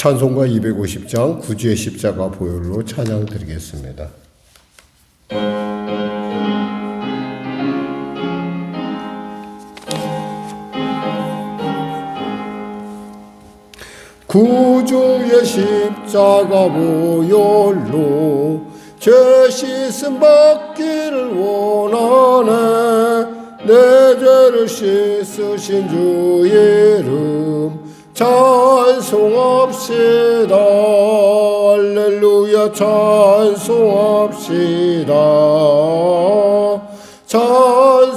찬송가 250장 구주의 십자가 보혈로 찬양 드리겠습니다. 구주의 십자가 보혈로 죄 씻음 받기를 원하네 내 죄를 씻으신 주 이름 찬송합시다. 할렐루야 찬송합시다. 찬송합시다.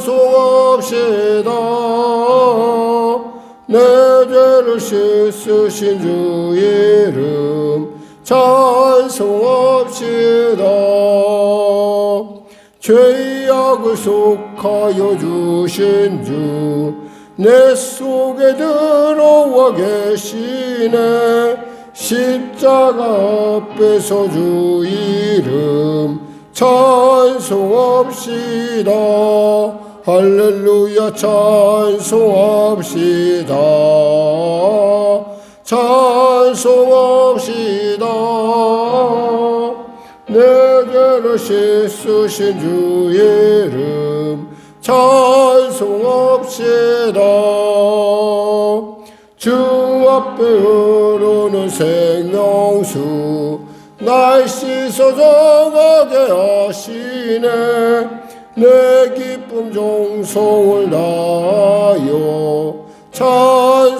내 죄를 씻으신 주 이름 찬송합시다. 죄악을 속하여 주신 주 내 속에 들어와 계시네. 십자가 앞에서 주 이름 찬송합시다. 할렐루야 찬송합시다. 찬송합시다. 내 죄를 씻으신 주 이름 찬송합시다 주 앞에 흐르는 생명수 날 씻어 정하게 하시네. 내 기쁨 종송을 다하여 찬송합시다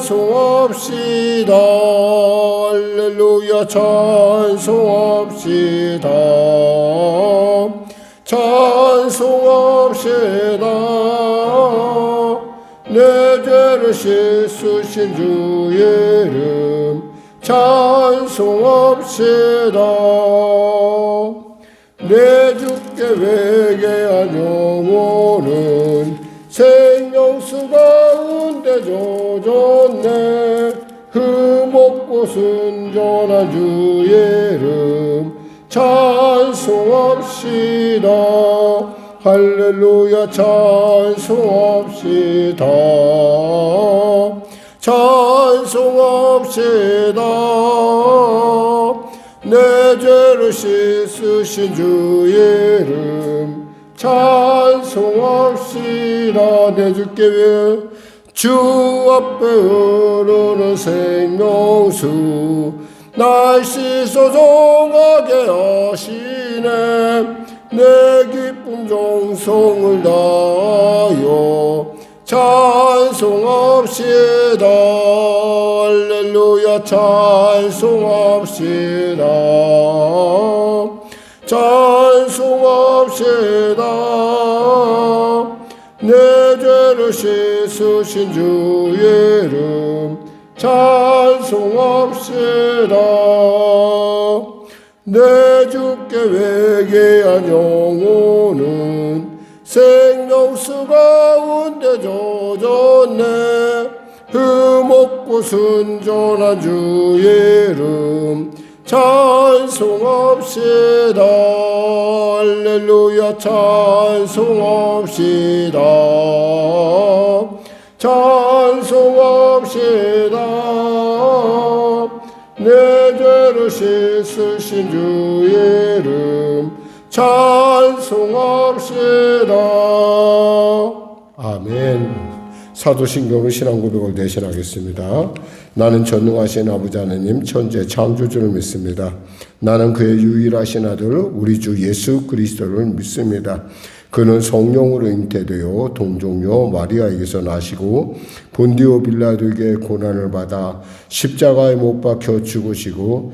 할렐루야 찬송합시다 찬송합시다 내 죄를 씻으신 주 이름 찬송합시다. 내 주께 회개한 영혼은 생명수 가운데 젖었네. 흠없고 순전한 주 이름 찬송합시다 할렐루야 찬송합시다. 찬송합시다. 내 죄를 씻으신 주 이름 찬송합시다. 내 주께 위해 주 앞에 흐르는 생명수 날 씻어 정하게 하시네 내 기쁨 종송을 다하여 찬송합시다. 할렐루야 찬송합시다. 찬송합시다. 내 죄를 씻으신 주 이름 찬송합시다. 내 주께 회개한 영혼은 생명수 가운데 젖었네. 흠없고 순전한 주 이름 찬송합시다. 할렐루야 찬송합시다. 찬송합시다 씻으신 주 이름 찬송합시다 아멘 사도신경으로 신앙 고백을 대신하겠습니다. 나는 전능하신 아버지 하나님 천재 창조주를 믿습니다. 나는 그의 유일하신 아들 우리 주 예수 그리스도를 믿습니다. 그는 성령으로 잉태되어 동종녀 마리아에게서 나시고 본디오 빌라도에게 고난을 받아 십자가에 못 박혀 죽으시고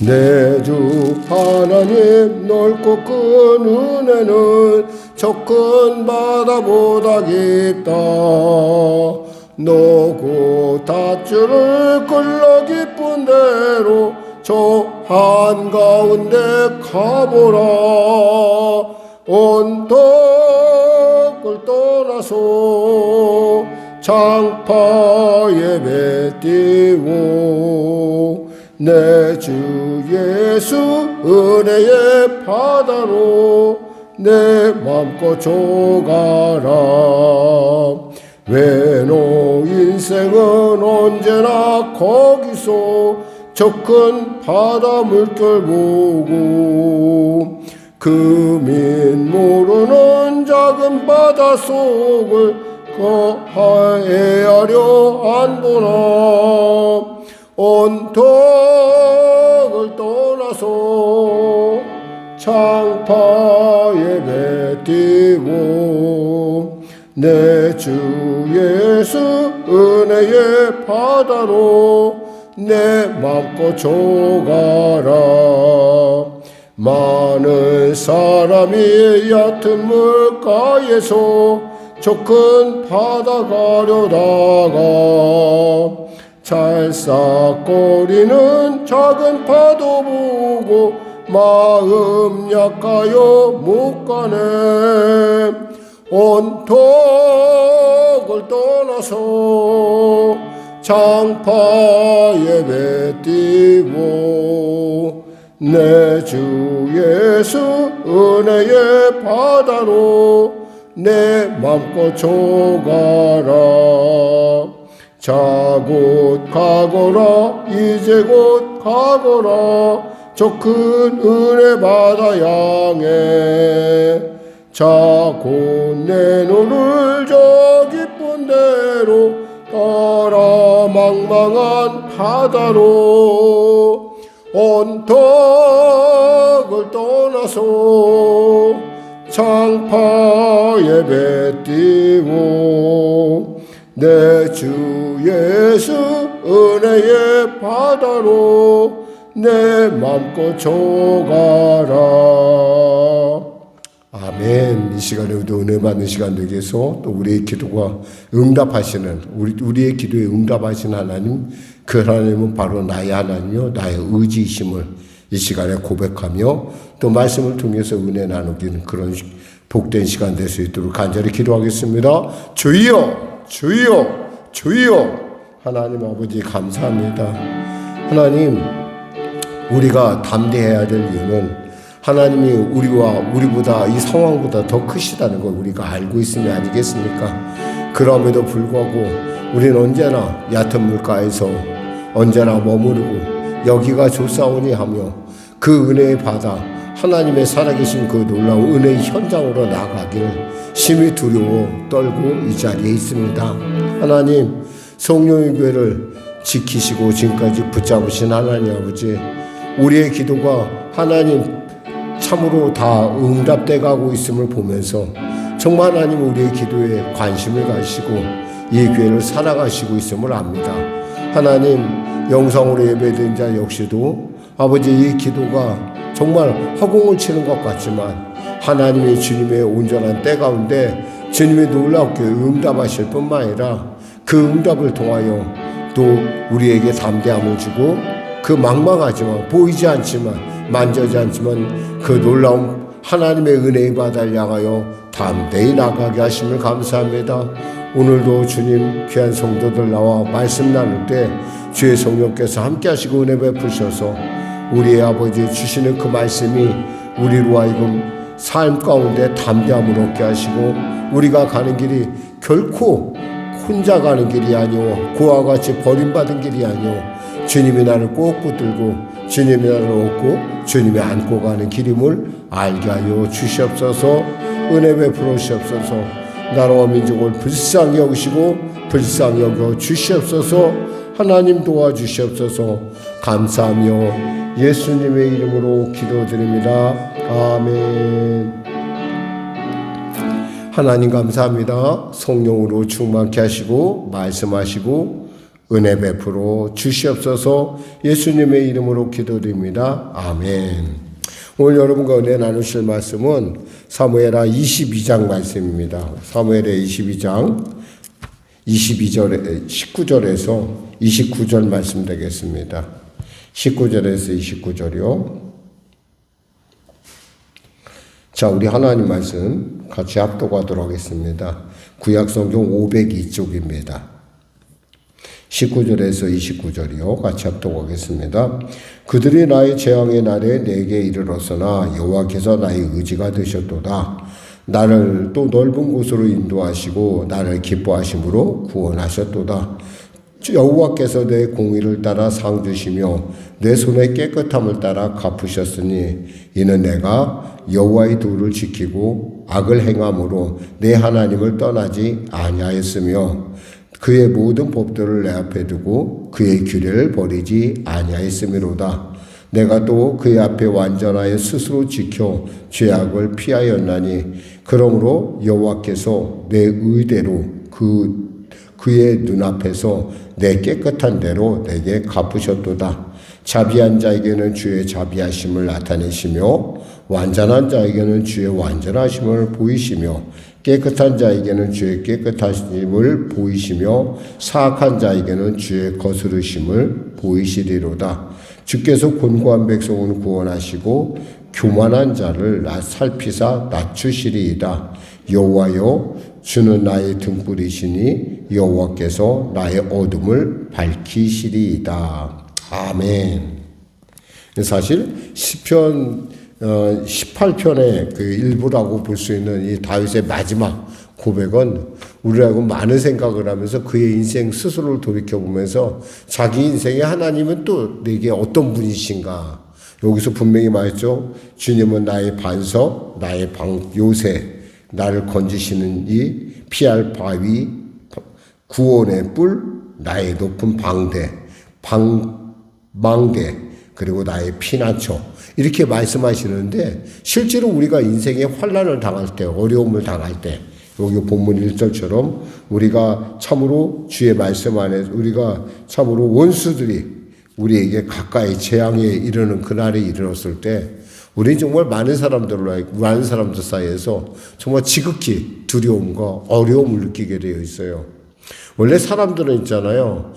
내 주 하나님 넓고 큰 은혜는 적은 바다보다 깊다. 노고 닷줄을 끌러 기쁜 대로 저 한가운데 가보라. 온덕을 떠나서 장파 예배 띄워 내주 예수 은혜의 바다로 내 맘껏 조가라. 외노 인생은 언제나 거기서 저큰 바다 물결 보고 금인 모르는 작은 바다 속을 거하에 하려 안 보나. 온 턱을 떠나서 창파 예배 띄고 내 주 예수 은혜의 바다로 내 맘껏 조가라. 많은 사람이 얕은 물가에서 저 큰 바다 가려다가 찰싹거리는 작은 파도 보고 마음 약하여 못 가네. 온턱을 떠나서 장파 예배 띄고 내 주 예수 은혜의 바다로 내 맘껏 조가라 자곧 가거라. 이제 곧 가거라. 저 큰 은혜 바다 향해 자곧 내 눈을 저 기쁜 대로 따라 망망한 바다로 온턱을 떠나서 창파 예배 띄고 내 주 예수 은혜의 바다로 내 맘껏 조가라 아멘. 이 시간에 우리도 은혜 받는 시간 되게 해서 또 우리의 기도가 응답하시는 우리 우리의 기도에 응답하시는 하나님 그 하나님은 바로 나의 하나님이요 나의 의지이심을 이 시간에 고백하며 또 말씀을 통해서 은혜 나누기는 그런 시- 복된 시간 될 수 있도록 간절히 기도하겠습니다. 주여, 주여, 주여. 하나님 아버지 감사합니다. 하나님 우리가 담대해야 될 이유는 하나님이 우리와 우리보다 이 상황보다 더 크시다는 걸 우리가 알고 있음이 아니겠습니까? 그럼에도 불구하고 우리는 언제나 얕은 물가에서 언제나 머무르고 여기가 좋사오니 하며 그 은혜의 바다 하나님의 살아계신 그 놀라운 은혜의 현장으로 나가기를 심히 두려워 떨고 이 자리에 있습니다. 하나님 성령의 교회를 지키시고 지금까지 붙잡으신 하나님 아버지 우리의 기도가 하나님 참으로 다 응답돼 가고 있음을 보면서 정말 하나님 우리의 기도에 관심을 가지시고 이 교회를 살아가시고 있음을 압니다. 하나님 영상으로 예배된 자 역시도 아버지 이 기도가 정말 허공을 치는 것 같지만 하나님의 주님의 온전한 때 가운데 주님의 놀랍게 응답하실 뿐만 아니라 그 응답을 통하여 또 우리에게 담대함을 주고 그 망망하지만 보이지 않지만 만져지 않지만 그 놀라운 하나님의 은혜의 바다를 향하여 담대히 나가게 하심을 감사합니다. 오늘도 주님 귀한 성도들 나와 말씀 나눌 때 주의 성령께서 함께 하시고 은혜 베푸셔서 우리의 아버지 주시는 그 말씀이 우리로 하여금 삶 가운데 담대함을 얻게 하시고 우리가 가는 길이 결코 혼자 가는 길이 아니오 그와 같이 버림받은 길이 아니오 주님이 나를 꼭 붙들고 주님이 나를 얻고 주님이 안고 가는 길임을 알게 하여 주시옵소서. 은혜 베풀어 주시옵소서. 나라와 민족을 불쌍히 여기시고 불쌍히 여겨 주시옵소서. 하나님 도와주시옵소서. 감사하며 예수님의 이름으로 기도드립니다 아멘 하나님 감사합니다. 성령으로 충만케 하시고 말씀하시고 은혜 베풀어 주시옵소서 예수님의 이름으로 기도드립니다. 아멘. 오늘 여러분과 은혜 나누실 말씀은 사무엘하 22장 말씀입니다. 사무엘하 22장 22절에 19절에서 29절 말씀 되겠습니다. 19절에서 29절이요. 자, 우리 하나님 말씀 같이 합독하도록 하겠습니다. 구약 성경 502쪽입니다. 19절에서 29절이요. 같이 합독하겠습니다. 그들이 나의 재앙의 날에 내게 이르렀으나 여호와께서 나의 의지가 되셨도다. 나를 또 넓은 곳으로 인도하시고 나를 기뻐하심으로 구원하셨도다. 여호와께서 내 공의를 따라 상 주시며 내 손의 깨끗함을 따라 갚으셨으니 이는 내가 여호와의 도를 지키고 악을 행함으로 내 하나님을 떠나지 아니하였으며 그의 모든 법도를 내 앞에 두고 그의 규례를 버리지 아니하였음이로다. 내가 또 그의 앞에 완전하여 스스로 지켜 죄악을 피하였나니 그러므로 여호와께서 내 의대로 그 그의 눈앞에서 내 깨끗한 대로 내게 갚으셨도다. 자비한 자에게는 주의 자비하심을 나타내시며 완전한 자에게는 주의 완전하심을 보이시며 깨끗한 자에게는 주의 깨끗하심을 보이시며 사악한 자에게는 주의 거스르심을 보이시리로다. 주께서 곤고한 백성을 구원하시고 교만한 자를 살피사 낮추시리이다. 여호와여 주는 나의 등불이시니 여호와께서 나의 어둠을 밝히시리이다. 아멘. 사실 시편 18편의 그 일부라고 볼 수 있는 이 다윗의 마지막 고백은 우리하고 많은 생각을 하면서 그의 인생 스스로를 돌이켜 보면서 자기 인생에 하나님은 또 내게 어떤 분이신가 여기서 분명히 말했죠. 주님은 나의 반석, 나의 방 요새, 나를 건지시는 이 피할 바위, 구원의 뿔, 나의 높은 방대, 방 망대, 그리고 나의 피난처. 이렇게 말씀하시는데 실제로 우리가 인생에 환란을 당할 때, 어려움을 당할 때 여기 본문 1절처럼 우리가 참으로 주의 말씀 안에 우리가 참으로 원수들이 우리에게 가까이 재앙에 이르는 그날이 이르렀을 때 우리 정말 많은 사람들로 많은 사람들 사이에서 정말 지극히 두려움과 어려움을 느끼게 되어 있어요. 원래 사람들은 있잖아요.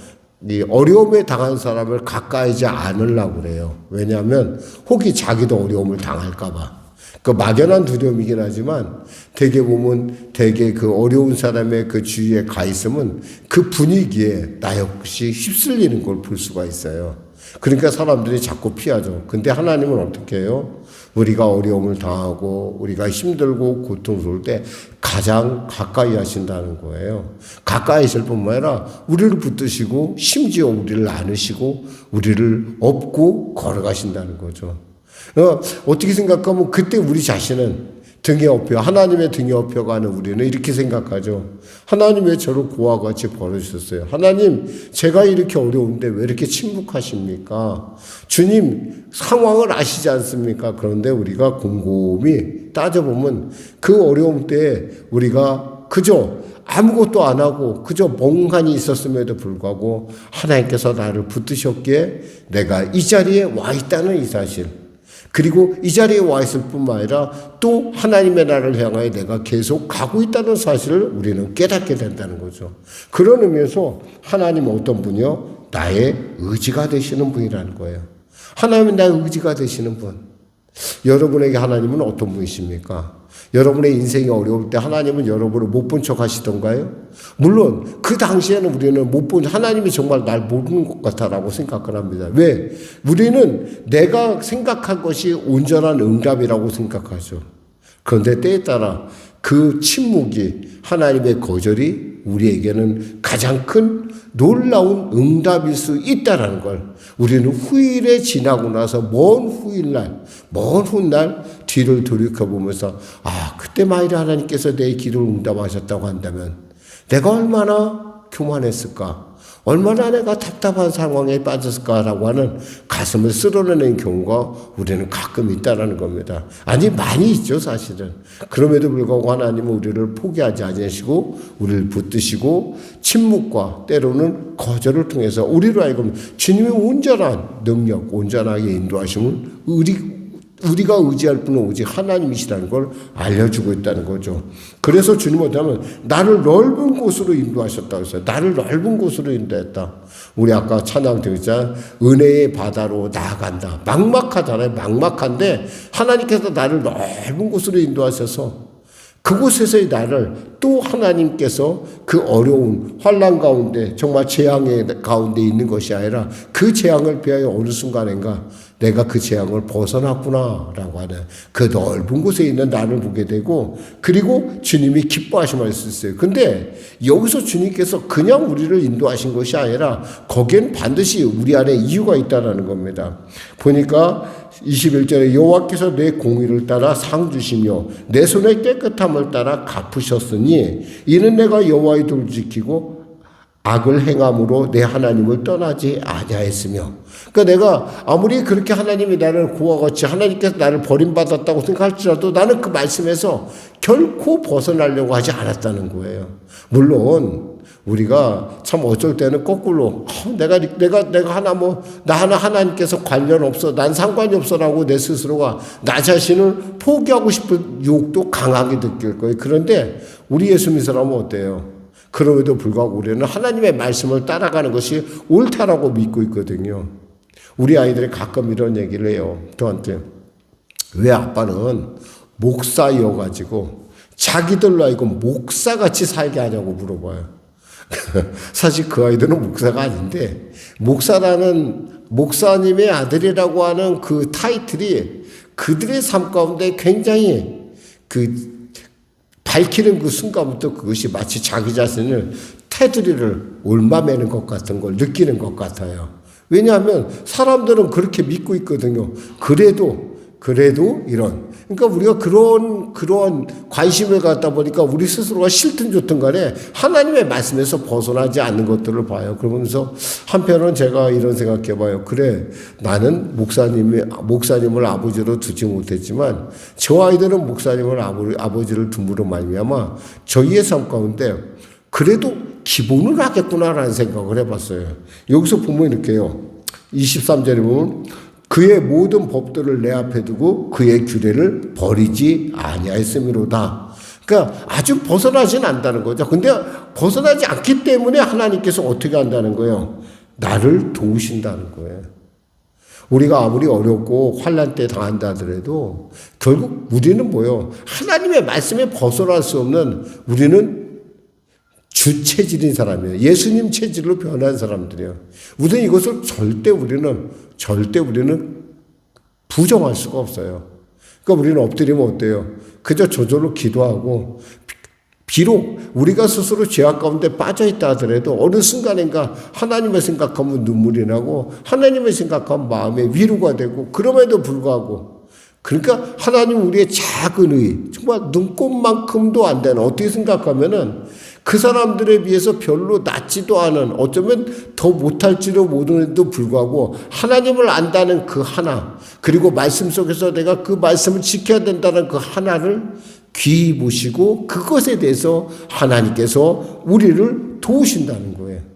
이 어려움에 당한 사람을 가까이지 않으려고 그래요. 왜냐하면 혹이 자기도 어려움을 당할까봐. 그 막연한 두려움이긴 하지만 대개 보면 대개 그 어려운 사람의 그 주위에 가 있으면 그 분위기에 나 역시 휩쓸리는 걸 볼 수가 있어요. 그러니까 사람들이 자꾸 피하죠. 근데 하나님은 어떻게 해요? 우리가 어려움을 당하고 우리가 힘들고 고통스러울 때 가장 가까이 하신다는 거예요. 가까이 있을 뿐만 아니라 우리를 붙드시고 심지어 우리를 안으시고 우리를 업고 걸어가신다는 거죠. 어, 어떻게 생각하면 그때 우리 자신은 등에 업혀 하나님의 등에 업혀가는 우리는 이렇게 생각하죠. 하나님 왜 저를 고와 같이 벌어주셨어요? 하나님 제가 이렇게 어려운데 왜 이렇게 침묵하십니까? 주님 상황을 아시지 않습니까? 그런데 우리가 곰곰이 따져보면 그 어려움 때 우리가 그저 아무것도 안 하고 그저 멍하니 있었음에도 불구하고 하나님께서 나를 붙드셨기에 내가 이 자리에 와 있다는 이 사실. 그리고 이 자리에 와 있을 뿐만 아니라 또 하나님의 나라를 향하여 내가 계속 가고 있다는 사실을 우리는 깨닫게 된다는 거죠. 그런 의미에서 하나님은 어떤 분이요? 나의 의지가 되시는 분이라는 거예요. 하나님은 나의 의지가 되시는 분. 여러분에게 하나님은 어떤 분이십니까? 여러분의 인생이 어려울 때 하나님은 여러분을 못 본 척 하시던가요? 물론 그 당시에는 우리는 못 본 하나님이 정말 날 모르는 것 같다라고 생각을 합니다. 왜? 우리는 내가 생각한 것이 온전한 응답이라고 생각하죠. 그런데 때에 따라 그 침묵이 하나님의 거절이 우리에게는 가장 큰 놀라운 응답일 수 있다라는 걸 우리는 후일에 지나고 나서 먼 후일날, 먼 훗날 뒤를 돌이켜보면서 아, 그때 만일 하나님께서 내 기도를 응답하셨다고 한다면 내가 얼마나 교만했을까? 얼마나 내가 답답한 상황에 빠졌을까라고 하는 가슴을 쓸어내는 경우가 우리는 가끔 있다라는 겁니다. 아니 많이 있죠 사실은. 그럼에도 불구하고 하나님은 우리를 포기하지 않으시고 우리를 붙드시고 침묵과 때로는 거절을 통해서 우리로 하여금 주님의 온전한 능력, 온전하게 인도하심을 우리 우리가 의지할 분은 오직 하나님이시라는 걸 알려주고 있다는 거죠. 그래서 주님은 어쩌면 나를 넓은 곳으로 인도하셨다고 했어요. 나를 넓은 곳으로 인도했다. 우리 아까 찬양 드리자 은혜의 바다로 나아간다. 막막하잖아요. 막막한데 하나님께서 나를 넓은 곳으로 인도하셔서 그곳에서의 나를 또 하나님께서 그 어려운 환란 가운데 정말 재앙의 가운데 있는 것이 아니라 그 재앙을 피하여 어느 순간인가 내가 그 재앙을 벗어났구나라고 하는 그 넓은 곳에 있는 나를 보게 되고 그리고 주님이 기뻐하심을 수 있어요. 근데 여기서 주님께서 그냥 우리를 인도하신 것이 아니라 거기엔 반드시 우리 안에 이유가 있다라는 겁니다. 보니까 21절에 여호와께서 내 공의를 따라 상 주시며 내 손의 깨끗함을 따라 갚으셨으니 이는 내가 여호와의 도를 지키고 악을 행함으로 내 하나님을 떠나지 아니하였으며 그러니까 내가 아무리 그렇게 하나님이 나를 구하같이 하나님께서 나를 버림받았다고 생각할지라도 나는 그 말씀에서 결코 벗어나려고 하지 않았다는 거예요. 물론 우리가 참 어쩔 때는 거꾸로 어, 내가 내가 내가 하나 뭐 나 하나 하나님께서 관련 없어 난 상관이 없어라고 내 스스로가 나 자신을 포기하고 싶은 욕도 강하게 느낄 거예요. 그런데 우리 예수 사람은 어때요? 그럼에도 불구하고 우리는 하나님의 말씀을 따라가는 것이 옳다라고 믿고 있거든요. 우리 아이들이 가끔 이런 얘기를 해요. 저한테 왜 아빠는 목사여가지고 자기들로 하여금 목사같이 살게 하냐고 물어봐요. 사실 그 아이들은 목사가 아닌데 목사라는 목사님의 아들이라고 하는 그 타이틀이 그들의 삶 가운데 굉장히 그 밝히는 그 순간부터 그것이 마치 자기 자신을 테두리를 올마매는 것 같은 걸 느끼는 것 같아요. 왜냐하면 사람들은 그렇게 믿고 있거든요. 그래도 그래도 이런 그러니까 우리가 그런 그런 관심을 갖다 보니까 우리 스스로가 싫든 좋든 간에 하나님의 말씀에서 벗어나지 않는 것들을 봐요. 그러면서 한편은 제가 이런 생각해 봐요. 그래 나는 목사님이 목사님을 아버지로 두지 못했지만 저 아이들은 목사님을 아버지를 둠으로 말미암아 저희의 삶 가운데 그래도 기본을 하겠구나라는 생각을 해봤어요. 여기서 보면 이렇게요. 23절에 보면 그의 모든 법들을 내 앞에 두고 그의 규례를 버리지 아니하였음이로다. 그러니까 아주 벗어나진 않다는 거죠. 근데 벗어나지 않기 때문에 하나님께서 어떻게 한다는 거예요? 나를 도우신다는 거예요. 우리가 아무리 어렵고 환란 때 당한다 하더라도 결국 우리는 뭐요? 하나님의 말씀에 벗어날 수 없는 우리는 주 체질인 사람이에요. 예수님 체질로 변한 사람들이에요. 우리는 이것을 절대 우리는 절대 우리는 부정할 수가 없어요. 그러니까 우리는 엎드리면 어때요? 그저 저절로 기도하고 비록 우리가 스스로 죄악 가운데 빠져 있다 하더라도 어느 순간인가 하나님을 생각하면 눈물이 나고 하나님을 생각하면 마음에 위로가 되고 그럼에도 불구하고 그러니까 하나님 우리의 작은 의 정말 눈꽃만큼도 안 되는 어떻게 생각하면은 그 사람들에 비해서 별로 낫지도 않은 어쩌면 더 못할지도 모르는데도 불구하고 하나님을 안다는 그 하나 그리고 말씀 속에서 내가 그 말씀을 지켜야 된다는 그 하나를 귀히 보시고 그것에 대해서 하나님께서 우리를 도우신다는 거예요.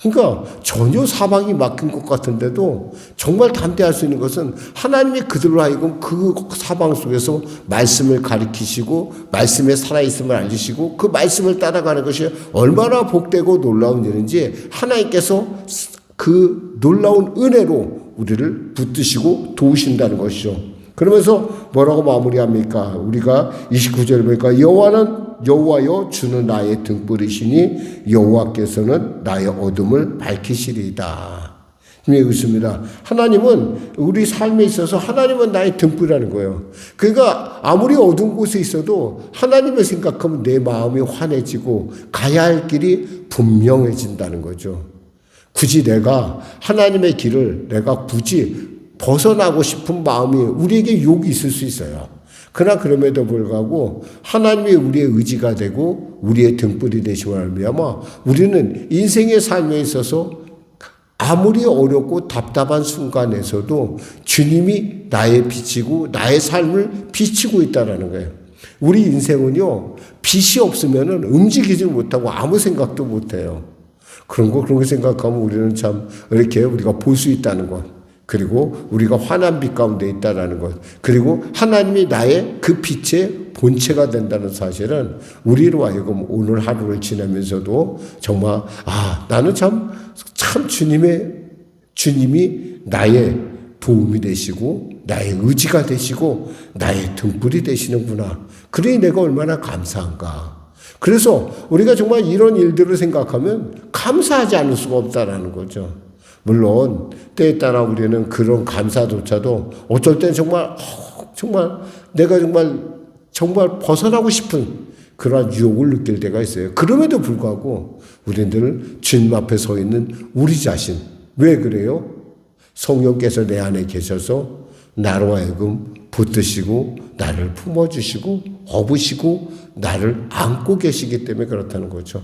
그러니까 전혀 사방이 막힌 것 같은데도 정말 담대할 수 있는 것은 하나님이 그들로 하여금 그 사방 속에서 말씀을 가리키시고 말씀에 살아있음을 알리시고 그 말씀을 따라가는 것이 얼마나 복되고 놀라운 일인지 하나님께서 그 놀라운 은혜로 우리를 붙드시고 도우신다는 것이죠. 그러면서 뭐라고 마무리합니까? 우리가 29절 보니까 여호와는 여호와여 주는 나의 등불이시니 여호와께서는 나의 어둠을 밝히시리이다. 있습니다. 하나님은 우리 삶에 있어서 하나님은 나의 등불이라는 거예요. 그러니까 아무리 어두운 곳에 있어도 하나님을 생각하면 내 마음이 환해지고 가야 할 길이 분명해진다는 거죠. 굳이 내가 하나님의 길을 내가 굳이 벗어나고 싶은 마음이 우리에게 욕이 있을 수 있어요. 그러나 그럼에도 불구하고 하나님이 우리의 의지가 되고 우리의 등불이 되심을 알미암아 우리는 인생의 삶에 있어서 아무리 어렵고 답답한 순간에서도 주님이 나의 빛이고 나의 삶을 비치고 있다라는 거예요. 우리 인생은요 빛이 없으면은 움직이지 못하고 아무 생각도 못해요. 그런 거 그런 거 생각하면 우리는 참 이렇게 우리가 볼 수 있다는 것. 그리고 우리가 환한 빛 가운데 있다라는 것. 그리고 하나님이 나의 그 빛의 본체가 된다는 사실은 우리로 하여금 오늘 하루를 지나면서도 정말 아 나는 참 참 주님의 주님이 나의 도움이 되시고 나의 의지가 되시고 나의 등불이 되시는구나. 그러니 내가 얼마나 감사한가. 그래서 우리가 정말 이런 일들을 생각하면 감사하지 않을 수가 없다라는 거죠. 물론 때에 따라 우리는 그런 감사조차도 어쩔 땐 정말 어, 정말 내가 정말 정말 벗어나고 싶은 그러한 유혹을 느낄 때가 있어요. 그럼에도 불구하고 우리들 주님 앞에 서 있는 우리 자신 왜 그래요? 성령께서 내 안에 계셔서 나로 하여금 붙드시고 나를 품어주시고 업으시고 나를 안고 계시기 때문에 그렇다는 거죠.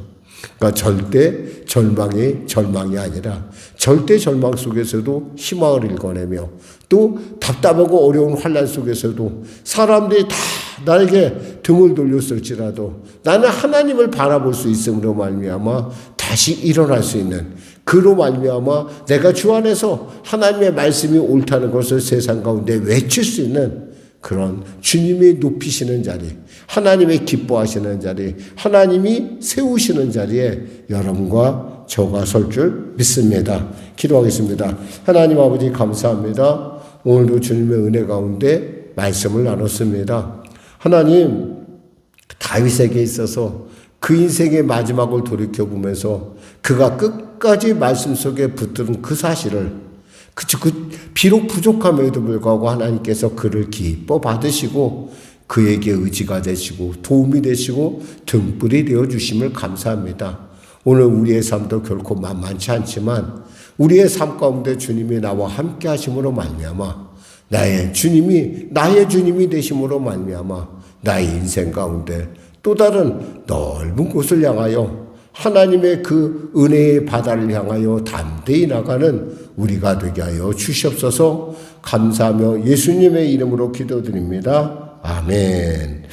그러니까 절대 절망이 절망이 아니라 절대 절망 속에서도 희망을 읽어내며 또 답답하고 어려운 환란 속에서도 사람들이 다 나에게 등을 돌렸을지라도 나는 하나님을 바라볼 수 있음으로 말미암아 다시 일어날 수 있는 그로 말미암아 내가 주 안에서 하나님의 말씀이 옳다는 것을 세상 가운데 외칠 수 있는 그런 주님이 높이시는 자리, 하나님의 기뻐하시는 자리, 하나님이 세우시는 자리에 여러분과 저가 설 줄 믿습니다. 기도하겠습니다. 하나님 아버지 감사합니다. 오늘도 주님의 은혜 가운데 말씀을 나눴습니다. 하나님, 다윗에게 있어서 그 인생의 마지막을 돌이켜 보면서 그가 끝까지 말씀 속에 붙들은 그 사실을 그쵸, 그, 비록 부족함에도 불구하고 하나님께서 그를 기뻐 받으시고 그에게 의지가 되시고 도움이 되시고 등불이 되어 주심을 감사합니다. 오늘 우리의 삶도 결코 만만치 않지만 우리의 삶 가운데 주님이 나와 함께 하심으로 말미암아 나의 주님이 나의 주님이 되심으로 말미암아 나의 인생 가운데 또 다른 넓은 곳을 향하여 하나님의 그 은혜의 바다를 향하여 담대히 나가는 우리가 되게 하여 주시옵소서 감사하며 예수님의 이름으로 기도드립니다. 아멘.